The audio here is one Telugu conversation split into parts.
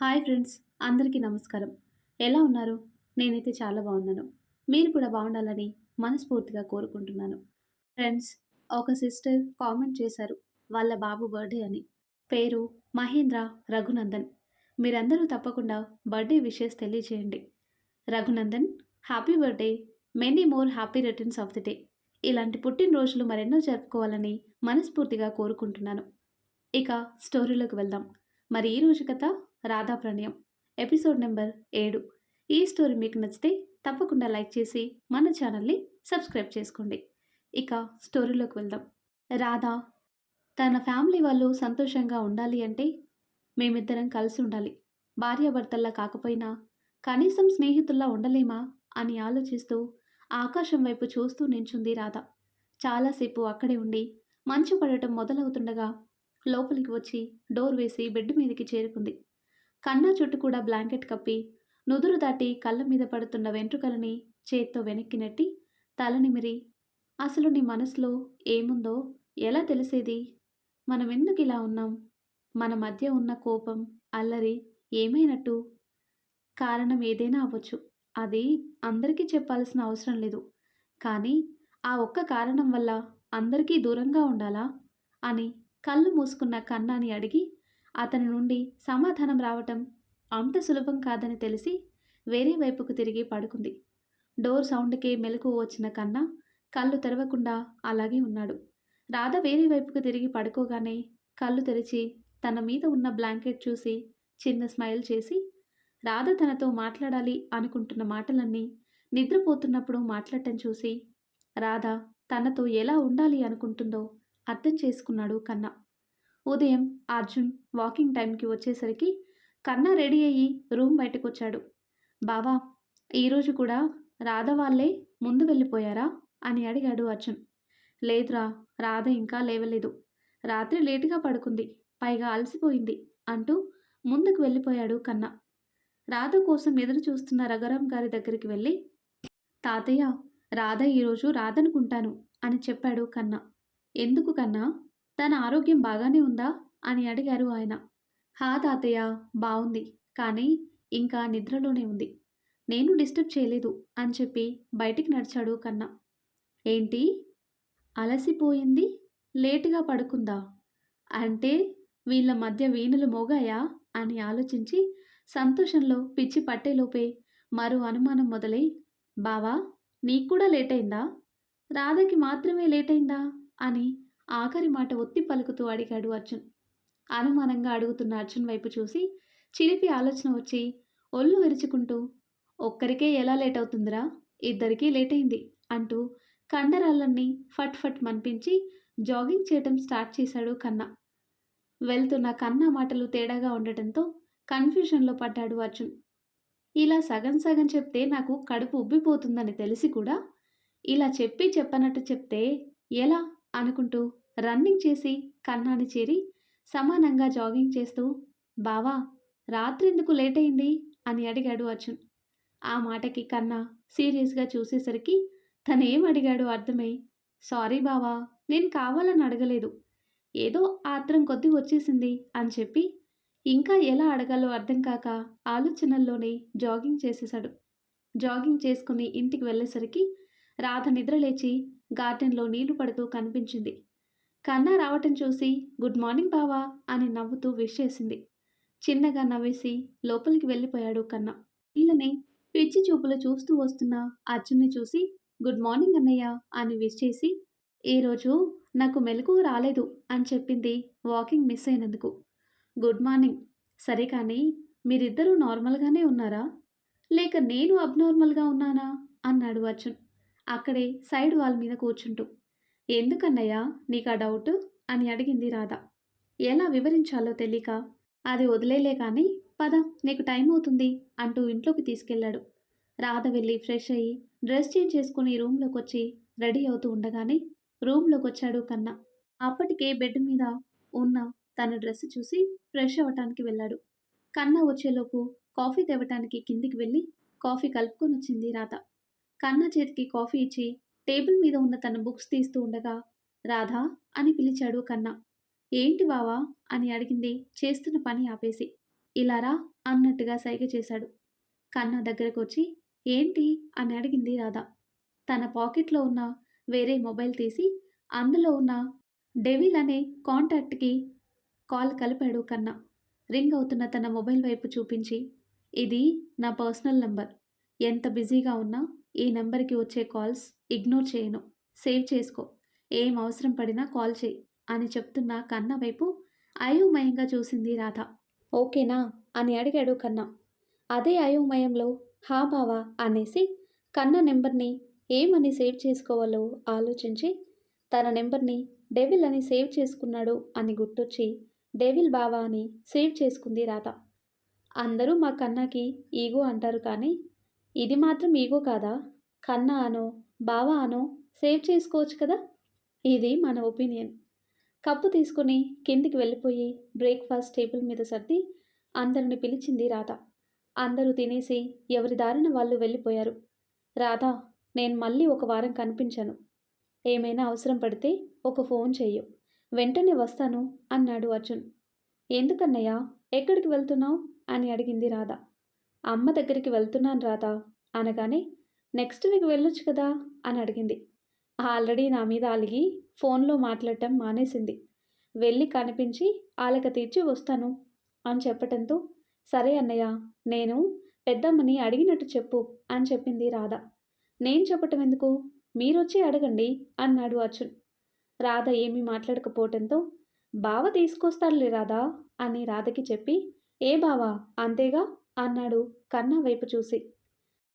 హాయ్ ఫ్రెండ్స్ అందరికీ నమస్కారం. ఎలా ఉన్నారు? నేనైతే చాలా బాగున్నాను. మీరు కూడా బాగుండాలని మనస్ఫూర్తిగా కోరుకుంటున్నాను. ఫ్రెండ్స్ ఒక సిస్టర్ కామెంట్ చేశారు వాళ్ళ బాబు బర్త్డే అని. పేరు మహేంద్ర రఘునందన్. మీరందరూ తప్పకుండా బర్త్డే విషెస్ తెలియజేయండి Raghunandan happy birthday many more happy returns of the day. ఇలాంటి పుట్టినరోజులు మరెన్నో జరుపుకోవాలని మనస్ఫూర్తిగా కోరుకుంటున్నాను. ఇక స్టోరీలోకి వెళ్దాం. మరి ఈ రోజు కథ రాధా ప్రణయం ఎపిసోడ్ నెంబర్ ఏడు. ఈ స్టోరీ మీకు నచ్చితే తప్పకుండా లైక్ చేసి మన ఛానల్ని సబ్స్క్రైబ్ చేసుకోండి. ఇక స్టోరీలోకి వెళ్దాం. రాధా తన ఫ్యామిలీ వాళ్ళు సంతోషంగా ఉండాలి అంటే మేమిద్దరం కలిసి ఉండాలి. భార్యాభర్తల్లా కాకపోయినా కనీసం స్నేహితుల్లా ఉండలేమా అని ఆలోచిస్తూ ఆకాశం వైపు చూస్తూ నించుంది రాధ. చాలాసేపు అక్కడే ఉండి మంచు పడటం మొదలవుతుండగా లోపలికి వచ్చి డోర్ వేసి బెడ్ మీదకి చేరుకుంది. కన్నా చుట్టూ కూడా బ్లాంకెట్ కప్పి నుదురు దాటి కళ్ళ మీద పడుతున్న వెంట్రుకలని చేత్తో వెనక్కి నెట్టి తలనిమిరి అసలు నీ మనసులో ఏముందో ఎలా తెలిసేది? మనం ఎందుకు ఇలా ఉన్నాం? మన మధ్య ఉన్న కోపం అల్లరి ఏమైనట్టు? కారణం ఏదైనా అవ్వచ్చు. అది అందరికీ చెప్పాల్సిన అవసరం లేదు. కానీ ఆ ఒక్క కారణం వల్ల అందరికీ దూరంగా ఉండాలా? అని కళ్ళు మూసుకున్న కన్నాని అడిగి అతని నుండి సమాధానం రావటం అంత సులభం కాదని తెలిసి వేరే వైపుకు తిరిగి పడుకుంది. డోర్ సౌండ్కే మెలకు వచ్చిన కన్నా కళ్ళు తెరవకుండా అలాగే ఉన్నాడు. రాధ వేరే వైపుకు తిరిగి పడుకోగానే కళ్ళు తెరిచి తన మీద ఉన్న బ్లాంకెట్ చూసి చిన్న స్మైల్ చేసి రాధ తనతో మాట్లాడాలి అనుకుంటున్న మాటలన్నీ నిద్రపోతున్నప్పుడు మాట్లాడటం చూసి రాధ తనతో ఎలా ఉండాలి అనుకుంటుందో అర్థం చేసుకున్నాడు కన్నా. ఉదయం అర్జున్ వాకింగ్ టైంకి వచ్చేసరికి కన్నా రెడీ అయ్యి రూమ్ బయటకు వచ్చాడు బావా ఈరోజు కూడా రాధ వాళ్ళే ముందు వెళ్ళిపోయారా? అని అడిగాడు అర్జున్. లేదురా రాధ ఇంకా లేవలేదు. రాత్రి లేటుగా పడుకుంది పైగా అలసిపోయింది అంటూ ముందుకు వెళ్ళిపోయాడు కన్నా. రాధ కోసం ఎదురు చూస్తున్న రఘురాం గారి దగ్గరికి వెళ్ళి తాతయ్య రాధ ఈరోజు రాధనుకుంటాను అని చెప్పాడు కన్నా. ఎందుకు కన్నా? తన ఆరోగ్యం బాగానే ఉందా? అని అడిగారు ఆయన. హా తాతయ్య బాగుంది కానీ ఇంకా నిద్రలోనే ఉంది. నేను డిస్టర్బ్ చేయలేదు అని చెప్పి బయటికి నడిచాడు కన్నా. ఏంటి? అలసిపోయింది? లేటుగా పడుకుందా? అంటే వీళ్ళ మధ్య వీణులు మోగాయా? అని ఆలోచించి సంతోషంలో పిచ్చి పట్టేలోపే మరో అనుమానం మొదలై బావా నీకు కూడా లేట్ అయిందా రాధకి మాత్రమే లేట్ అయిందా అని ఆఖరి మాట ఒత్తి పలుకుతూ అడిగాడు అర్జున్. అనుమానంగా అడుగుతున్న అర్జున్ వైపు చూసి చిలిపి ఆలోచన వచ్చి ఒళ్ళు విరుచుకుంటూ ఒక్కరికే ఎలా లేట్ అవుతుందిరా ఇద్దరికీ లేట్ అయింది అంటూ కండరాలన్నీ ఫట్ ఫట్ మనిపించి జాగింగ్ చేయటం స్టార్ట్ చేశాడు కన్నా. వెళ్తున్న కన్నా మాటలు తేడాగా ఉండటంతో కన్ఫ్యూషన్లో పడ్డాడు అర్జున్. ఇలా సగం సగం చెప్తే నాకు కడుపు ఉబ్బిపోతుందని తెలిసి కూడా ఇలా చెప్పి చెప్పనట్టు చెప్తే ఎలా? అనుకుంటూ రన్నింగ్ చేసి కన్నాని చేరి సమానంగా జాగింగ్ చేస్తూ బావా రాత్రి ఎందుకు లేట్ అయింది అని అడిగాడు అర్జున్. ఆ మాటకి కన్నా సీరియస్గా చూసేసరికి తనేం అడిగాడు అర్థమై సారీ బావా నేను కావాలని అడగలేదు. ఏదో ఆత్రం కొద్ది వచ్చేసింది అని చెప్పి ఇంకా ఎలా అడగాలో అర్థం కాక ఆలోచనల్లోనే జాగింగ్ చేసేశాడు. జాగింగ్ చేసుకుని ఇంటికి వెళ్ళేసరికి రాధ నిద్రలేచి గార్డెన్లో నీళ్ళు పడుతూ కనిపించింది. కన్నా రావటం చూసి గుడ్ మార్నింగ్ బావా అని నవ్వుతూ విష్ చేసింది. చిన్నగా నవ్వేసి లోపలికి వెళ్ళిపోయాడు కన్నా. పిల్లని పిచ్చి చూపులు చూస్తూ వస్తున్న అర్జున్ని చూసి గుడ్ మార్నింగ్ అన్నయ్య అని విష్ చేసి ఈరోజు నాకు మెలకువ రాలేదు అని చెప్పింది వాకింగ్ మిస్ అయినందుకు. Good morning. సరే కానీ మీరిద్దరూ నార్మల్గానే ఉన్నారా? లేక నేను అబ్నార్మల్గా ఉన్నానా? అన్నాడు అర్జున్ అక్కడే సైడ్ వాల్ మీద కూర్చుంటూ. ఎందుకన్నయ్యా నీకు ఆ డౌట్? అని అడిగింది రాధ. ఎలా వివరించాలో తెలియక అది వదిలేలే కానీ పద నీకు టైం అవుతుంది అంటూ ఇంట్లోకి తీసుకెళ్ళాడు. రాధ వెళ్ళి ఫ్రెష్ అయ్యి డ్రెస్ చేంజ్ చేసుకుని రూమ్లోకి వచ్చి రెడీ అవుతూ ఉండగానే రూమ్లోకి వచ్చాడు కన్నా. అప్పటికే బెడ్ మీద ఉన్న తన డ్రెస్ చూసి ఫ్రెష్ అవ్వటానికి వెళ్ళాడు. కన్నా వచ్చేలోపు కాఫీ తేవటానికి కిందికి వెళ్ళి కాఫీ కలుపుకొని వచ్చింది రాధ. కన్నా చేతికి కాఫీ ఇచ్చి టేబుల్ మీద ఉన్న తన బుక్స్ తీస్తూ ఉండగా రాధా అని పిలిచాడు కన్నా. ఏంటి బావా అని అడిగింది. చేస్తున్న పని ఆపేసి. ఇలారా అన్నట్టుగా సైగ చేశాడు. కన్నా దగ్గరకు వచ్చి ఏంటి అని అడిగింది రాధా. తన పాకెట్లో ఉన్న వేరే మొబైల్ తీసి అందులో ఉన్న డెవిల్ అనే కాంటాక్ట్కి కాల్ కలిపాడు కన్నా. రింగ్ అవుతున్న తన మొబైల్ వైపు చూపించి ఇది నా పర్సనల్ నంబర్. ఎంత బిజీగా ఉన్నా ఈ నెంబర్కి వచ్చే కాల్స్ ఇగ్నోర్ చేయను. సేవ్ చేసుకో. ఏం అవసరం పడినా కాల్ చేయి అని చెప్తున్న కన్న వైపు అయోమయంగా చూసింది రాధ. ఓకేనా? అని అడిగాడు కన్న. అదే అయోమయంలో హా బావా అనేసి కన్న నెంబర్ని ఏమని సేవ్ చేసుకోవాలో ఆలోచించి తన నెంబర్ని డెవిల్ అని సేవ్ చేసుకున్నాడు అని గుర్తొచ్చి డెవిల్ బావా అని సేవ్ చేసుకుంది రాధ. అందరూ మా కన్నకి ఈగో అంటారు కానీ ఇది మాత్రం ఈగో కాదా? కన్నా అనో బావా అనో సేవ్ చేసుకోవచ్చు కదా? ఇది మన ఒపీనియన్. కప్పు తీసుకుని కిందికి వెళ్ళిపోయి బ్రేక్ఫాస్ట్ టేబుల్ మీద సర్ది అందరిని పిలిచింది రాధ. అందరూ తినేసి ఎవరి దారిన వాళ్ళు వెళ్ళిపోయారు. రాధా నేను మళ్ళీ ఒక వారం కనిపించాను. ఏమైనా అవసరం పడితే ఒక ఫోన్ చెయ్యు. వెంటనే వస్తాను అన్నాడు అర్జున్. ఎందుకన్నయ్యా ఎక్కడికి వెళ్తున్నావు? అని అడిగింది రాధ. అమ్మ దగ్గరికి వెళ్తున్నాను రాధా అనగానే నెక్స్ట్ వీక్ వెళ్ళొచ్చు కదా? అని అడిగింది. ఆల్రెడీ నా మీద అలిగి ఫోన్లో మాట్లాడటం మానేసింది. వెళ్ళి కనిపించి ఆలక తీర్చి వస్తాను అని చెప్పటంతో సరే అన్నయ్య నేను పెద్దమ్మని అడిగినట్టు చెప్పు అని చెప్పింది రాధ. నేను చెప్పటం ఎందుకు? మీరొచ్చి అడగండి అన్నాడు అర్జున్. రాధ ఏమీ మాట్లాడకపోవటంతో బావ తీసుకొస్తాడులే రాధా అని రాధకి చెప్పి ఏ బావా? అంతేగా? అన్నాడు కన్నా వైపు చూసి.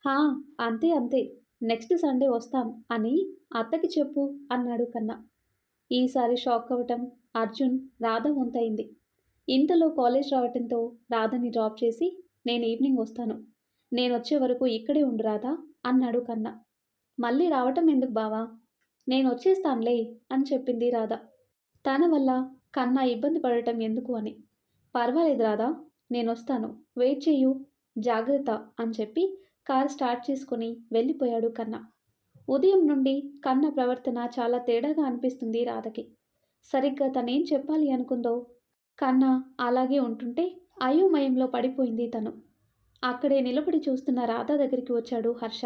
హా అంతే అంతే. నెక్స్ట్ సండే వస్తాం అని అత్తకి చెప్పు అన్నాడు కన్నా. ఈసారి షాక్ అవ్వటం అర్జున్ రాధ వంతైంది. ఇంతలో కాలేజ్ రావటంతో రాధని డ్రాప్ చేసి నేను ఈవినింగ్ వస్తాను. నేను వచ్చే వరకు ఇక్కడే ఉండు రాధా అన్నాడు కన్నా. మళ్ళీ రావటం ఎందుకు బావా? నేను వచ్చేస్తానులే అని చెప్పింది రాధ. తన వల్ల కన్నా ఇబ్బంది పడటం ఎందుకు అని. పర్వాలేదు రాధా నేను వస్తాను వెయిట్ చెయ్యు. జాగ్రత్త అని చెప్పి కార్ స్టార్ట్ చేసుకుని వెళ్ళిపోయాడు కన్న. ఉదయం నుండి కన్న ప్రవర్తన చాలా తేడాగా అనిపిస్తుంది రాధకి. సరిగ్గా తనేం చెప్పాలి అనుకుందో కన్న అలాగే ఉంటుంటే అయోమయంలో పడిపోయింది తను. అక్కడే నిలబడి చూస్తున్న రాధ దగ్గరికి వచ్చాడు హర్ష.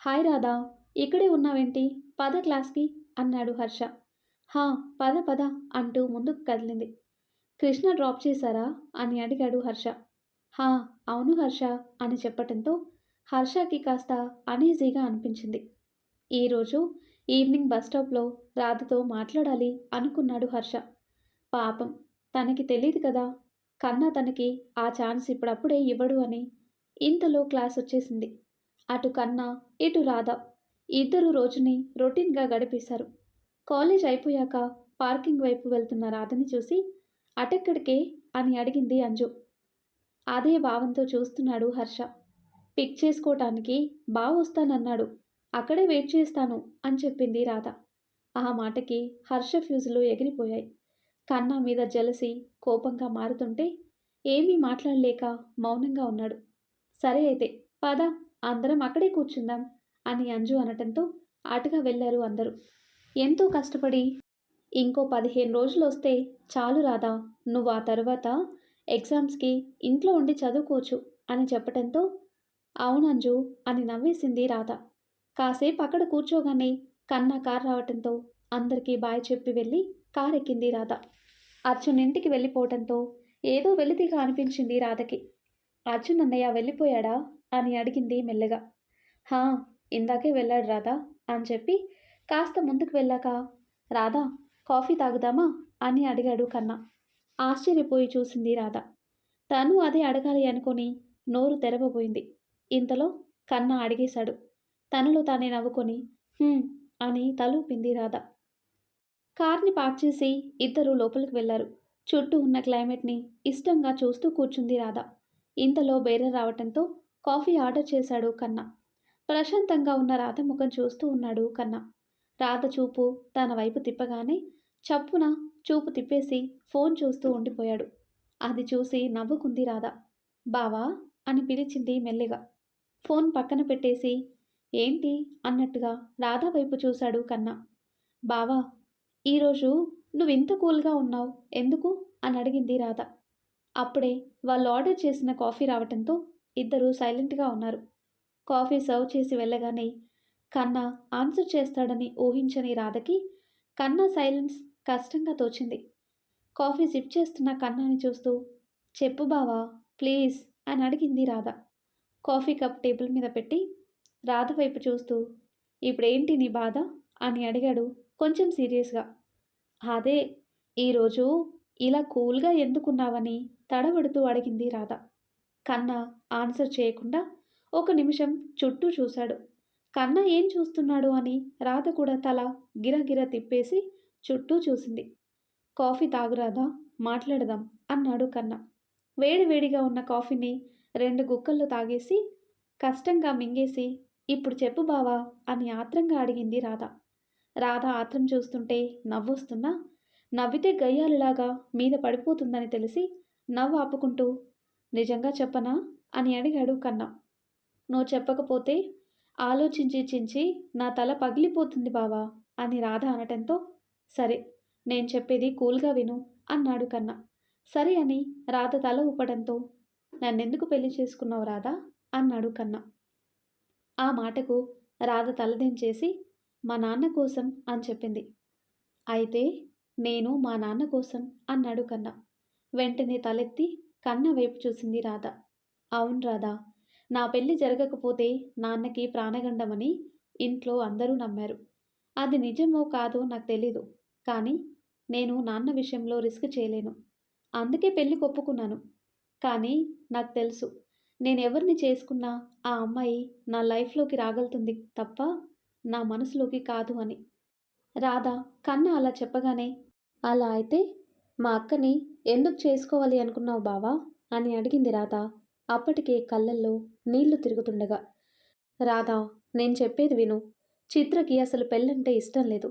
హాయ్ రాధా ఇక్కడే ఉన్నావేంటి? పద క్లాస్కి అన్నాడు హర్ష. హా పద పద అంటూ ముందుకు కదిలింది. కృష్ణ డ్రాప్ చేశారా? అని అడిగాడు హర్ష. హా అవును హర్ష అని చెప్పటంతో హర్షకి కాస్త అనీజీగా అనిపించింది. ఈరోజు ఈవినింగ్ బస్ స్టాప్లో రాధతో మాట్లాడాలి అనుకున్నాడు హర్ష. పాపం తనకి తెలియదు కదా. కన్నా తనకి ఆ ఛాన్స్ ఇప్పుడప్పుడే ఇవ్వడు అని ఇంతలో క్లాస్ వచ్చేసింది. అటు కన్నా ఇటు రాధ. ఇద్దరు రోజుని రొటీన్గా గడిపేశారు. కాలేజ్ అయిపోయాక పార్కింగ్ వైపు వెళ్తున్న రాధని చూసి అటెక్కడికే అని అడిగింది అంజు. అదే భావంతో చూస్తున్నాడు హర్ష. పిక్ చేసుకోవటానికి బావ వస్తానన్నాడు. అక్కడే వెయిట్ చేస్తాను అని చెప్పింది రాధ. ఆ మాటకి హర్ష ఫ్యూజులు ఎగిరిపోయాయి. కన్నా మీద జలసి కోపంగా మారుతుంటే ఏమీ మాట్లాడలేక మౌనంగా ఉన్నాడు. సరే అయితే పద అందరం అక్కడే కూర్చుందాం అని అంజు అనటంతో అటుగా వెళ్ళారు అందరూ. ఎంతో కష్టపడి ఇంకో పదిహేను రోజులు వస్తే చాలు రాదా నువ్వు ఆ తర్వాత ఎగ్జామ్స్కి ఇంట్లో ఉండి చదువుకోవచ్చు అని చెప్పటంతో అవునంజు అని నవ్వేసింది రాధ. కాసేపు అక్కడ కూర్చోగానే కన్నా కార్ రావటంతో అందరికీ బాయ్ చెప్పి వెళ్ళి కార్ ఎక్కింది రాధ. అర్జున్ ఇంటికి వెళ్ళిపోవటంతో ఏదో వెలితిగా అనిపించింది రాధకి. అర్జున్ అన్నయ్య వెళ్ళిపోయాడా అని అడిగింది మెల్లగా. హా ఇందాకే వెళ్ళాడు రాధా అని చెప్పి కాస్త ముందుకు వెళ్ళాక రాధా కాఫీ తాగుదామా? అని అడిగాడు కన్నా. ఆశ్చర్యపోయి చూసింది రాధ. తను అదే అడగాలి అనుకుని నోరు తెరవబోయింది. ఇంతలో కన్నా అడిగేశాడు. తనలో తానే నవ్వుకొని అని తలూపింది రాధ. కార్ని పార్క్ చేసి ఇద్దరు లోపలికి వెళ్ళారు. చుట్టూ ఉన్న క్లైమేట్ని ఇష్టంగా చూస్తూ కూర్చుంది రాధ. ఇంతలో బేరర్ రావటంతో కాఫీ ఆర్డర్ చేశాడు కన్నా. ప్రశాంతంగా ఉన్న రాధ ముఖం చూస్తూ ఉన్నాడు కన్నా. రాధ చూపు తన వైపు తిప్పగానే చప్పున చూపు తిప్పేసి ఫోన్ చూస్తూ ఉండిపోయాడు. అది చూసి నవ్వుకుంది రాధ. బావా అని పిలిచింది మెల్లిగా. ఫోన్ పక్కన పెట్టేసి ఏంటి అన్నట్టుగా రాధా వైపు చూశాడు కన్నా. బావా ఈరోజు నువ్వు ఇంత కూల్గా ఉన్నావు ఎందుకు? అని అడిగింది రాధ. అప్పుడే వాళ్ళు ఆర్డర్ చేసిన కాఫీ రావటంతో ఇద్దరు సైలెంట్గా ఉన్నారు. కాఫీ సర్వ్ చేసి వెళ్ళగానే కన్నా ఆన్సర్ చేస్తాడని ఊహించని రాధకి కన్నా సైలెన్స్ కష్టంగా తోచింది. కాఫీ సిప్ చేస్తున్న కన్నాని చూస్తూ చెప్పు బావా ప్లీజ్ అని అడిగింది రాధ. కాఫీ కప్ టేబుల్ మీద పెట్టి రాధ వైపు చూస్తూ ఇప్పుడేంటి నీ బాధ? అని అడిగాడు కొంచెం సీరియస్గా. అదే ఈరోజు ఇలా కూల్గా ఎందుకున్నావని తడబడుతూ అడిగింది రాధ కన్నా ఆన్సర్ చేయకుండా ఒక నిమిషం చుట్టూ చూశాడు. కన్నా ఏం చూస్తున్నాడు అని రాధ కూడా తల గిరగిర తిప్పేసి చుట్టూ చూసింది. కాఫీ తాగురాదా మాట్లాడదాం అన్నాడు కన్నా. వేడివేడిగా ఉన్న కాఫీని రెండు గుక్కల్లో తాగేసి కష్టంగా మింగేసి ఇప్పుడు చెప్పు బావా అని ఆత్రంగా అడిగింది రాధ. రాధ ఆత్రం చూస్తుంటే నవ్వొస్తున్నా నవ్వితే గయ్యాలిలాగా మీద పడిపోతుందని తెలిసి నవ్వు ఆపుకుంటూ నిజంగా చెప్పనా? అని అడిగాడు కన్నా. నువ్వు చెప్పకపోతే ఆలోచించి చించి నా తల పగిలిపోతుంది బావా అని రాధ అనటంతో సరే నేను చెప్పేది కూల్గా విను అన్నాడు కన్నా. సరే అని రాధ తల ఊపడంతో నన్నెందుకు పెళ్ళి చేసుకున్నావు రాధా అన్నాడు కన్నా. ఆ మాటకు రాధ తలదించేసి మా నాన్న కోసం అని చెప్పింది. అయితే నేను మా నాన్న కోసం అన్నాడు కన్నా. వెంటనే తలెత్తి కన్న వైపు చూసింది రాధ. అవును రాధా నా పెళ్ళి జరగకపోతే నాన్నకి ప్రాణగండమని ఇంట్లో అందరూ నమ్మారు. అది నిజమో కాదో నాకు తెలీదు. కానీ నేను నాన్న విషయంలో రిస్క్ చేయలేను. అందుకే పెళ్ళి ఒప్పుకున్నాను కానీ నాకు తెలుసు నేను ఎవరిని చేసుకున్నా ఆ అమ్మాయి నా లైఫ్లోకి రాగలుతుంది తప్ప నా మనసులోకి కాదు అని. రాధా కన్న అలా చెప్పగానే అలా అయితే మా అక్కని ఎందుకు చేసుకోవాలి అనుకున్నావు బావా? అని అడిగింది రాధా. అప్పటికే కళ్ళల్లో నీళ్ళు తిరుగుతుండగా రాధా నేను చెప్పేది విను. చిత్రకి అసలు పెళ్ళంటే ఇష్టం లేదు.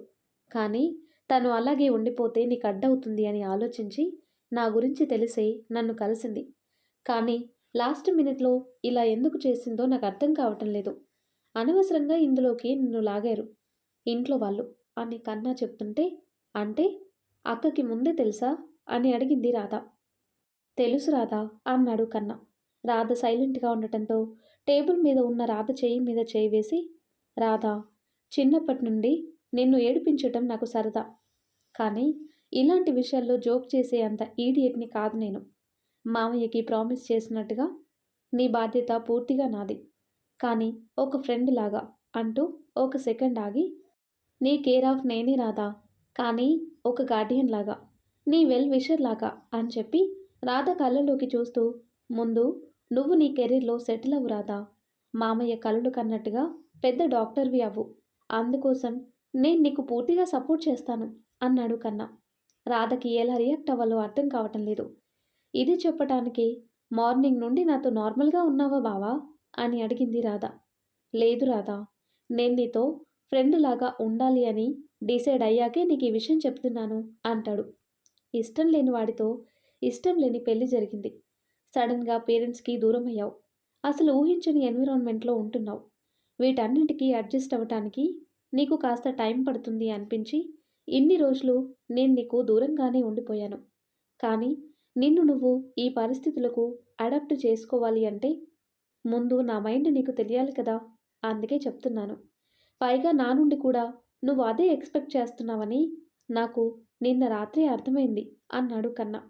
కానీ తను అలాగే ఉండిపోతే నీకు అడ్డవుతుంది అని ఆలోచించి నా గురించి తెలిసే నన్ను కలిసింది. కానీ లాస్ట్ మినిట్లో ఇలా ఎందుకు చేసిందో నాకు అర్థం కావటం లేదు. అనవసరంగా ఇందులోకి నిన్ను లాగారు. ఇంట్లో వాళ్ళు అని కన్నా చెప్తుంటే అంటే అక్కకి ముందే తెలుసా? అని అడిగింది రాధ. తెలుసు రాధా అన్నాడు కన్నా. రాధ సైలెంట్గా ఉండటంతో టేబుల్ మీద ఉన్న రాధ చేయి మీద చేయి వేసి రాధా చిన్నప్పటి నుండి నిన్ను ఏడిపించటం నాకు సరదా. కానీ ఇలాంటి విషయాల్లో జోక్ చేసే అంత ఈడియట్ని కాదు నేను. మామయ్యకి ప్రామిస్ చేసినట్టుగా నీ బాధ్యత పూర్తిగా నాది. కానీ ఒక ఫ్రెండ్ లాగా అంటూ ఒక సెకండ్ ఆగి నీ కేర్ ఆఫ్ నేనే రాదా కానీ ఒక గార్డియన్ లాగా నీ వెల్ విషర్ లాగా అని చెప్పి రాధ కళ్ళలోకి చూస్తూ ముందు నువ్వు నీ కెరీర్లో సెటిల్ అవ్వు రాధా. మామయ్య కళ్ళు కన్నట్టుగా పెద్ద డాక్టర్వి అవ్వు. అందుకోసం నేను నీకు పూర్తిగా సపోర్ట్ చేస్తాను అన్నాడు కన్నా. రాధకి ఎలా రియాక్ట్ అవ్వాలో అర్థం కావటం లేదు. ఇది చెప్పటానికి మార్నింగ్ నుండి నాతో నార్మల్గా ఉన్నావా బావా? అని అడిగింది రాధ. లేదు రాధా నేను నీతో ఫ్రెండ్ లాగా ఉండాలి అని డిసైడ్ అయ్యాకే నీకు ఈ విషయం చెప్తున్నాను అంటాడు. ఇష్టం లేని వాడితో ఇష్టం లేని పెళ్ళి జరిగింది. సడన్గా పేరెంట్స్కి దూరం అయ్యావు అసలు ఊహించని ఎన్విరాన్మెంట్లో ఉంటున్నావు. వీటన్నిటికీ అడ్జస్ట్ అవ్వటానికి నీకు కాస్త టైం పడుతుంది అనిపించి ఇన్ని రోజులు నేను నీకు దూరంగానే ఉండిపోయాను. కానీ నిన్ను నువ్వు ఈ పరిస్థితులకు అడాప్ట్ చేసుకోవాలి అంటే ముందు నా మైండ్ నీకు తెలియాలి కదా? అందుకే చెప్తున్నాను. పైగా నా నుండి కూడా నువ్వు అదే ఎక్స్పెక్ట్ చేస్తున్నావని నాకు నిన్న రాత్రి అర్థమైంది అన్నాడు కన్నా.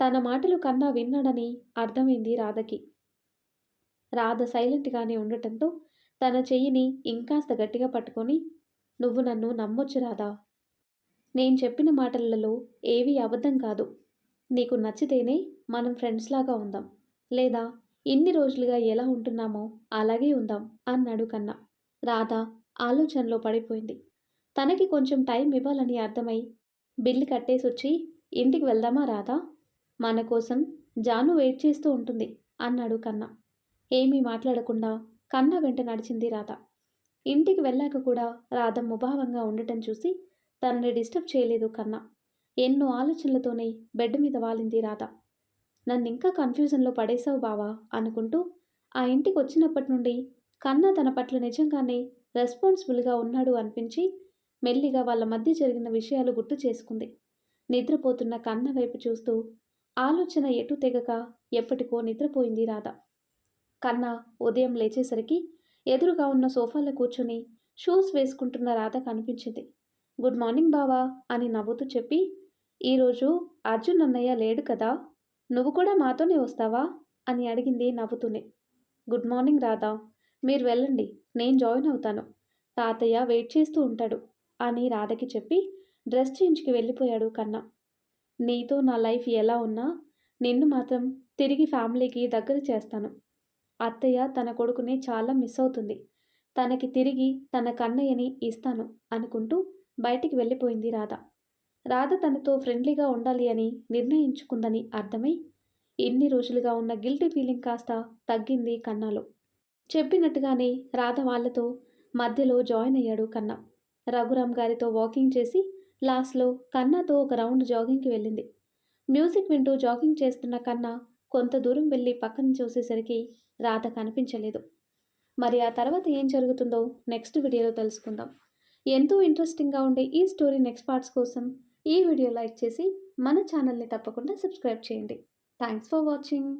తన మాటలు కన్నా విన్నాడని అర్థమైంది రాధకి. రాధ సైలెంట్గానే ఉండటంతో తన చెయ్యిని ఇంకాస్త గట్టిగా పట్టుకొని నువ్వు నన్ను నమ్మొచ్చు రాధా. నేను చెప్పిన మాటలలో ఏవీ అబద్ధం కాదు. నీకు నచ్చితేనే మనం ఫ్రెండ్స్ లాగా ఉందాం. లేదా ఇన్ని రోజులుగా ఎలా ఉంటున్నామో అలాగే ఉందాం అన్నాడు కన్నా. రాధ ఆలోచనలో పడిపోయింది. తనకి కొంచెం టైం ఇవ్వాలని అర్థమై బిల్లు కట్టేసి వచ్చి ఇంటికి వెళ్దామా రాధా? మన కోసం జాను వెయిట్ చేస్తూ ఉంటుంది అన్నాడు కన్నా. ఏమీ మాట్లాడకుండా కన్నా వెంట నడిచింది రాధ. ఇంటికి వెళ్ళాక కూడా రాధ ముభావంగా ఉండటం చూసి తనని డిస్టర్బ్ చేయలేదు కన్నా. ఎన్నో ఆలోచనలతోనే బెడ్ మీద వాలింది రాధ. నన్ను ఇంకా కన్ఫ్యూజన్లో పడేశావు బావా అనుకుంటూ ఆ ఇంటికి వచ్చినప్పటి నుండి కన్నా తన పట్ల నిజంగానే రెస్పాన్సిబుల్గా ఉన్నాడు అనిపించి మెల్లిగా వాళ్ళ మధ్య జరిగిన విషయాలు గుర్తు చేసుకుంది. నిద్రపోతున్న కన్న వైపు చూస్తూ ఆలోచన ఎటు తెగక ఎప్పటికో నిద్రపోయింది రాధ. కన్నా ఉదయం లేచేసరికి ఎదురుగా ఉన్న సోఫాలో కూర్చొని షూస్ వేసుకుంటున్న రాధ కనిపించింది. గుడ్ మార్నింగ్ బావా అని నవ్వుతూ చెప్పి ఈరోజు అర్జున్ అన్నయ్య లేడు కదా నువ్వు కూడా మాతోనే వస్తావా? అని అడిగింది నవ్వుతూనే. గుడ్ మార్నింగ్ రాధా మీరు వెళ్ళండి నేను జాయిన్ అవుతాను తాతయ్య వెయిట్ చేస్తూ ఉంటాడు అని రాధకి చెప్పి డ్రెస్ చేంజ్కి వెళ్ళిపోయాడు కన్నా. నీతో నా లైఫ్ ఎలా ఉన్నా నిన్ను మాత్రం తిరిగి ఫ్యామిలీకి దగ్గర చేస్తాను. అత్తయ్య తన కొడుకుని చాలా మిస్ అవుతుంది. తనకి తిరిగి తన కన్నయ్యని ఇస్తాను అనుకుంటూ బయటికి వెళ్ళిపోయింది రాధ. రాధ తనతో ఫ్రెండ్లీగా ఉండాలి అని నిర్ణయించుకుందని అర్థమై ఎన్ని రోజులుగా ఉన్న గిల్టీ ఫీలింగ్ కాస్త తగ్గింది కన్నాలో. చెప్పినట్టుగానే రాధ వాళ్ళతో మధ్యలో జాయిన్ అయ్యాడు కన్నా. రఘురామ్ గారితో వాకింగ్ చేసి లాస్ట్లో కన్నాతో ఒక రౌండ్ జాగింగ్కి వెళ్ళింది. మ్యూజిక్ వింటూ జాగింగ్ చేస్తున్న కన్నా కొంత దూరం వెళ్ళి పక్కన చూసేసరికి రాధ కనిపించలేదు. మరి ఆ తర్వాత ఏం జరుగుతుందో నెక్స్ట్ వీడియోలో తెలుసుకుందాం. ఎంతో ఇంట్రెస్టింగ్గా ఉండే ఈ స్టోరీ నెక్స్ట్ పార్ట్స్ కోసం ఈ వీడియో లైక్ చేసి మన ఛానల్ని తప్పకుండా సబ్స్క్రైబ్ చేయండి. Thanks for watching.